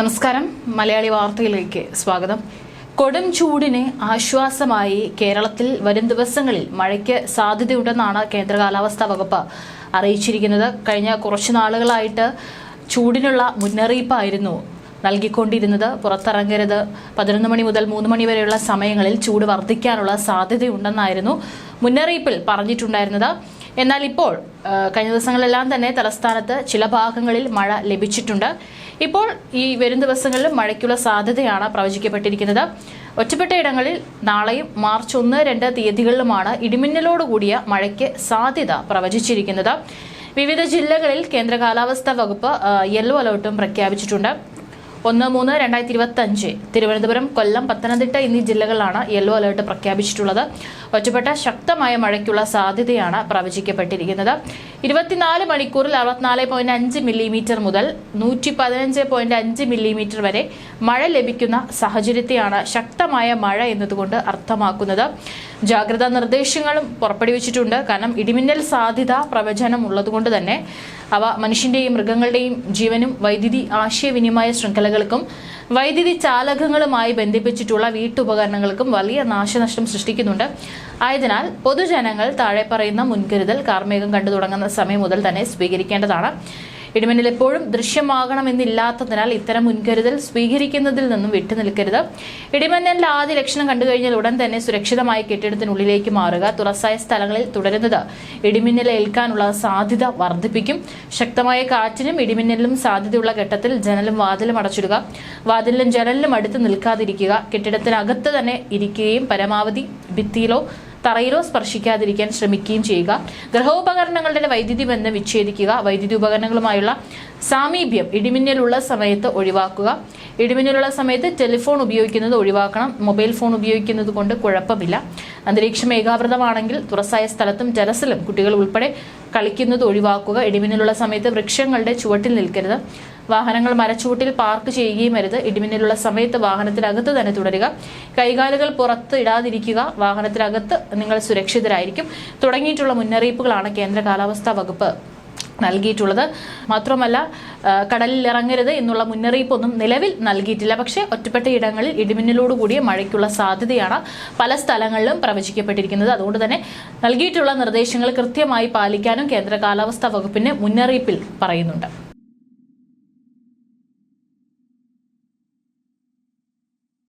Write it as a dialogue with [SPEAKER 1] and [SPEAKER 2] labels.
[SPEAKER 1] നമസ്കാരം. മലയാളി വാർത്തയിലേക്ക് സ്വാഗതം. കൊടും ചൂടിന് ആശ്വാസമായി കേരളത്തിൽ വരും ദിവസങ്ങളിൽ മഴയ്ക്ക് സാധ്യതയുണ്ടെന്നാണ് കേന്ദ്ര കാലാവസ്ഥാ വകുപ്പ് അറിയിച്ചിരിക്കുന്നത്. കഴിഞ്ഞ കുറച്ചു നാളുകളായിട്ട് ചൂടിനുള്ള മുന്നറിയിപ്പായിരുന്നു നൽകിക്കൊണ്ടിരുന്നത്. പുറത്തിറങ്ങരുത്. പതിനൊന്ന് മണി മുതൽ മൂന്ന് മണി വരെയുള്ള സമയങ്ങളിൽ ചൂട് വർദ്ധിക്കാനുള്ള സാധ്യതയുണ്ടെന്നായിരുന്നു മുന്നറിയിപ്പിൽ പറഞ്ഞിട്ടുണ്ടായിരുന്നത്. എന്നാൽ ഇപ്പോൾ കഴിഞ്ഞ ദിവസങ്ങളെല്ലാം തന്നെ തലസ്ഥാനത്ത് ചില ഭാഗങ്ങളിൽ മഴ ലഭിച്ചിട്ടുണ്ട്. ഇപ്പോൾ ഈ വരും ദിവസങ്ങളിൽ മഴയ്ക്കുള്ള സാധ്യതയാണ് പ്രവചിക്കപ്പെട്ടിരിക്കുന്നത്. ഒറ്റപ്പെട്ട ഇടങ്ങളിൽ നാളെയും മാർച്ച് ഒന്ന് രണ്ട് തീയതികളിലുമാണ് ഇടിമിന്നലോടുകൂടിയ മഴയ്ക്ക് സാധ്യത പ്രവചിച്ചിരിക്കുന്നത്. വിവിധ ജില്ലകളിൽ കേന്ദ്ര കാലാവസ്ഥാ വകുപ്പ് യെല്ലോ അലർട്ടും പ്രഖ്യാപിച്ചിട്ടുണ്ട്. ഒന്ന് മൂന്ന് രണ്ടായിരത്തി ഇരുപത്തി അഞ്ച് തിരുവനന്തപുരം കൊല്ലം പത്തനംതിട്ട എന്നീ ജില്ലകളിലാണ് യെല്ലോ അലർട്ട് പ്രഖ്യാപിച്ചിട്ടുള്ളത്. ഒറ്റപ്പെട്ട ശക്തമായ മഴയ്ക്കുള്ള സാധ്യതയാണ് പ്രവചിക്കപ്പെട്ടിരിക്കുന്നത്. ഇരുപത്തിനാല് മണിക്കൂറിൽ അറുപത്തിനാല് പോയിന്റ് അഞ്ച് മില്ലിമീറ്റർ മുതൽ നൂറ്റി പതിനഞ്ച് പോയിന്റ് അഞ്ച് മില്ലിമീറ്റർ വരെ മഴ ലഭിക്കുന്ന സാഹചര്യത്തെയാണ് ശക്തമായ മഴ എന്നതുകൊണ്ട് അർത്ഥമാക്കുന്നത്. ജാഗ്രതാ നിർദ്ദേശങ്ങളും പുറപ്പെടുവിച്ചിട്ടുണ്ട്. കാരണം ഇടിമിന്നൽ സാധ്യത പ്രവചനം ഉള്ളതുകൊണ്ട് തന്നെ അവ മനുഷ്യന്റെയും മൃഗങ്ങളുടെയും ജീവനും വൈദ്യുതി ആശയവിനിമയ ശൃംഖലകൾക്കും വൈദ്യുതി ചാലകങ്ങളുമായി ബന്ധിപ്പിച്ചിട്ടുള്ള വീട്ടുപകരണങ്ങൾക്കും വലിയ നാശനഷ്ടം സൃഷ്ടിക്കുന്നുണ്ട്. ആയതിനാൽ പൊതുജനങ്ങൾ താഴെ പറയുന്ന മുൻകരുതൽ കാർമേഘം കണ്ടു തുടങ്ങുന്ന സമയം മുതൽ തന്നെ സ്വീകരിക്കേണ്ടതാണ്. ഇടിമിന്നൽ എപ്പോഴും ദൃശ്യമാകണമെന്നില്ലാത്തതിനാൽ ഇത്തരം മുൻകരുതൽ സ്വീകരിക്കുന്നതിൽ നിന്നും വിട്ടുനിൽക്കരുത്. ഇടിമിന്നലിന്റെ ആദ്യ ലക്ഷണം കണ്ടുകഴിഞ്ഞാൽ ഉടൻ തന്നെ സുരക്ഷിതമായി കെട്ടിടത്തിനുള്ളിലേക്ക് മാറുക തുറസായ സ്ഥലങ്ങളിൽ തുടരുന്നത്. ഇടിമിന്നൽ ഏൽക്കാനുള്ള സാധ്യത വർദ്ധിപ്പിക്കും. ശക്തമായ കാറ്റിനും ഇടിമിന്നലിനും സാധ്യതയുള്ള ഘട്ടത്തിൽ ജനലും വാതിലും അടച്ചിടുക. വാതിലിലും ജനലിലും അടുത്ത് നിൽക്കാതിരിക്കുക. കെട്ടിടത്തിനകത്ത് തന്നെ ഇരിക്കുകയും പരമാവധി ഭിത്തിയിലോ തറയിലോ സ്പർശിക്കാതിരിക്കാൻ ശ്രമിക്കുകയും ചെയ്യുക. ഗ്രഹോപകരണങ്ങളുടെ വൈദ്യുതി ബന്ധം വിച്ഛേദിക്കുക. വൈദ്യുതി ഉപകരണങ്ങളുമായുള്ള സാമീപ്യം ഇടിമിന്നലുള്ള സമയത്ത് ഒഴിവാക്കുക. ഇടിമിന്നലുള്ള സമയത്ത് ടെലിഫോൺ ഉപയോഗിക്കുന്നത് ഒഴിവാക്കണം. മൊബൈൽ ഫോൺ ഉപയോഗിക്കുന്നത് കൊണ്ട് കുഴപ്പമില്ല. അന്തരീക്ഷം ഏകാവൃതമാണെങ്കിൽ തുറസായ സ്ഥലത്തും ടെറസിലും കുട്ടികൾ ഉൾപ്പെടെ കളിക്കുന്നത് ഒഴിവാക്കുക. ഇടിമിന്നലുള്ള സമയത്ത് വൃക്ഷങ്ങളുടെ ചുവട്ടിൽ നിൽക്കരുത്. വാഹനങ്ങൾ മരച്ചൂട്ടിൽ പാർക്ക് ചെയ്യുകയും അരുത്. ഇടിമിന്നലുള്ള സമയത്ത് വാഹനത്തിനകത്ത് തന്നെ തുടരുക. കൈകാലുകൾ പുറത്ത് ഇടാതിരിക്കുക. വാഹനത്തിനകത്ത് നിങ്ങൾ സുരക്ഷിതരായിരിക്കും. തുടങ്ങിയിട്ടുള്ള മുന്നറിയിപ്പുകളാണ് കേന്ദ്ര കാലാവസ്ഥാ വകുപ്പ് നൽകിയിട്ടുള്ളത്. മാത്രമല്ല കടലിൽ ഇറങ്ങരുത് എന്നുള്ള മുന്നറിയിപ്പൊന്നും നിലവിൽ നൽകിയിട്ടില്ല. പക്ഷേ ഒറ്റപ്പെട്ട ഇടങ്ങളിൽ ഇടിമിന്നലോടുകൂടിയ മഴയ്ക്കുള്ള സാധ്യതയാണ് പല സ്ഥലങ്ങളിലും പ്രവചിക്കപ്പെട്ടിരിക്കുന്നത്. അതുകൊണ്ട് തന്നെ നൽകിയിട്ടുള്ള നിർദ്ദേശങ്ങൾ കൃത്യമായി പാലിക്കാനും കേന്ദ്ര കാലാവസ്ഥാ വകുപ്പിന്റെ മുന്നറിയിപ്പിൽ പറയുന്നുണ്ട്.